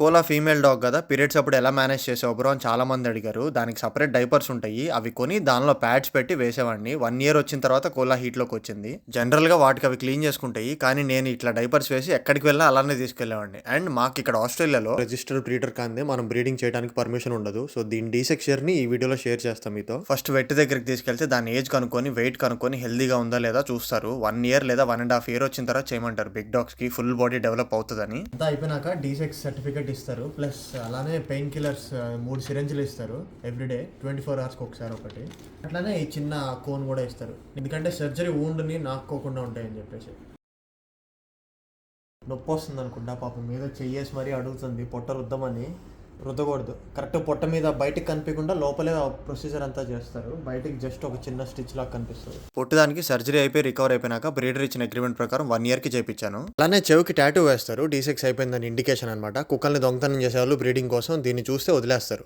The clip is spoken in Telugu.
కోలా ఫీమేల్ డాగ్ కదా పీరియడ్స్ అప్పుడు ఎలా మేనేజ్ చేసావు బ్రో అని చాలా మంది అడిగారు. దానికి సపరేట్ డైపర్స్ ఉంటాయి. అవి కొని దానిలో ప్యాడ్స్ పెట్టి వేసేవాడిని. వన్ ఇయర్ వచ్చిన తర్వాత కోలా హీట్లోకి వచ్చింది. జనరల్గా వాటికి అవి క్లీన్ చేసుకుంటాయి. కానీ నేను ఇట్లా డైపర్స్ వేసి ఎక్కడికి వెళ్ళినా అలానే తీసుకెళ్ళేవాడిని అండ్ మాకు ఇక్కడ ఆస్ట్రేలియాలో రిజిస్టర్డ్ బ్రీడర్ కాందే మనం బ్రీడింగ్ చేయడానికి పర్మిషన్ ఉండదు. సో దీని డీసెక్చర్ని ఈ వీడియోలో షేర్ చేస్తాం మీతో. ఫస్ట్ వెట్ దగ్గరికి తీసుకెళ్తే దాని ఏజ్ కనుక్కొని వెయిట్ కనుక్కొని హెల్దీగా ఉందా లేదా చూస్తారు. వన్ ఇయర్ లేదా వన్ అండ్ హాఫ్ ఇయర్ వచ్చిన తర్వాత చేయమంటారు. బిగ్ డాగ్స్కి ఫుల్ బాడీ డెవలప్ అవుతుందని. అంతా అయిపోయినాక డీసెక్స్ సర్టిఫికేట్ ఇస్తారు. ప్లస్ అలానే పెయిన్ కిల్లర్స్ మూడు సిరంజులు ఇస్తారు ఎవ్రీడే ట్వంటీ ఫోర్ అవర్స్కి ఒకసారి ఒకటి. అట్లానే ఈ చిన్న కోన్ కూడా ఇస్తారు. ఎందుకంటే సర్జరీ ఊండ్ని నాక్కోకుండా ఉంటాయని చెప్పేసి. నొప్పి వస్తుంది అనుకుంటా పాపం. మీద చెయ్యేసి మరీ అడుగుతుంది. పొట్ట రుద్దమని. రుద్దకూడదు. కరెక్ట్ పొట్ట మీద బయటికి కనిపించకుండా లోపలే ప్రొసీజర్ అంతా చేస్తారు. బయటికి జస్ట్ ఒక చిన్న స్టిచ్ లాగా కనిపిస్తుంది. పొట్టుదానికి సర్జరీ అయిపోయి రికవర్ అయిపోయినాక బ్రీడర్ ఇచ్చిన అగ్రిమెంట్ ప్రకారం వన్ ఇయర్కి చేయించాను. అలానే చెవికి టాటూ వేస్తారు. డీసెక్స్ అయిపోయిందని ఇండికేషన్ అనమాట కుక్కల్ని దొంగతనం చేసే వాళ్ళు బ్రీడింగ్ కోసం దీన్ని చూస్తే వదిలేస్తారు.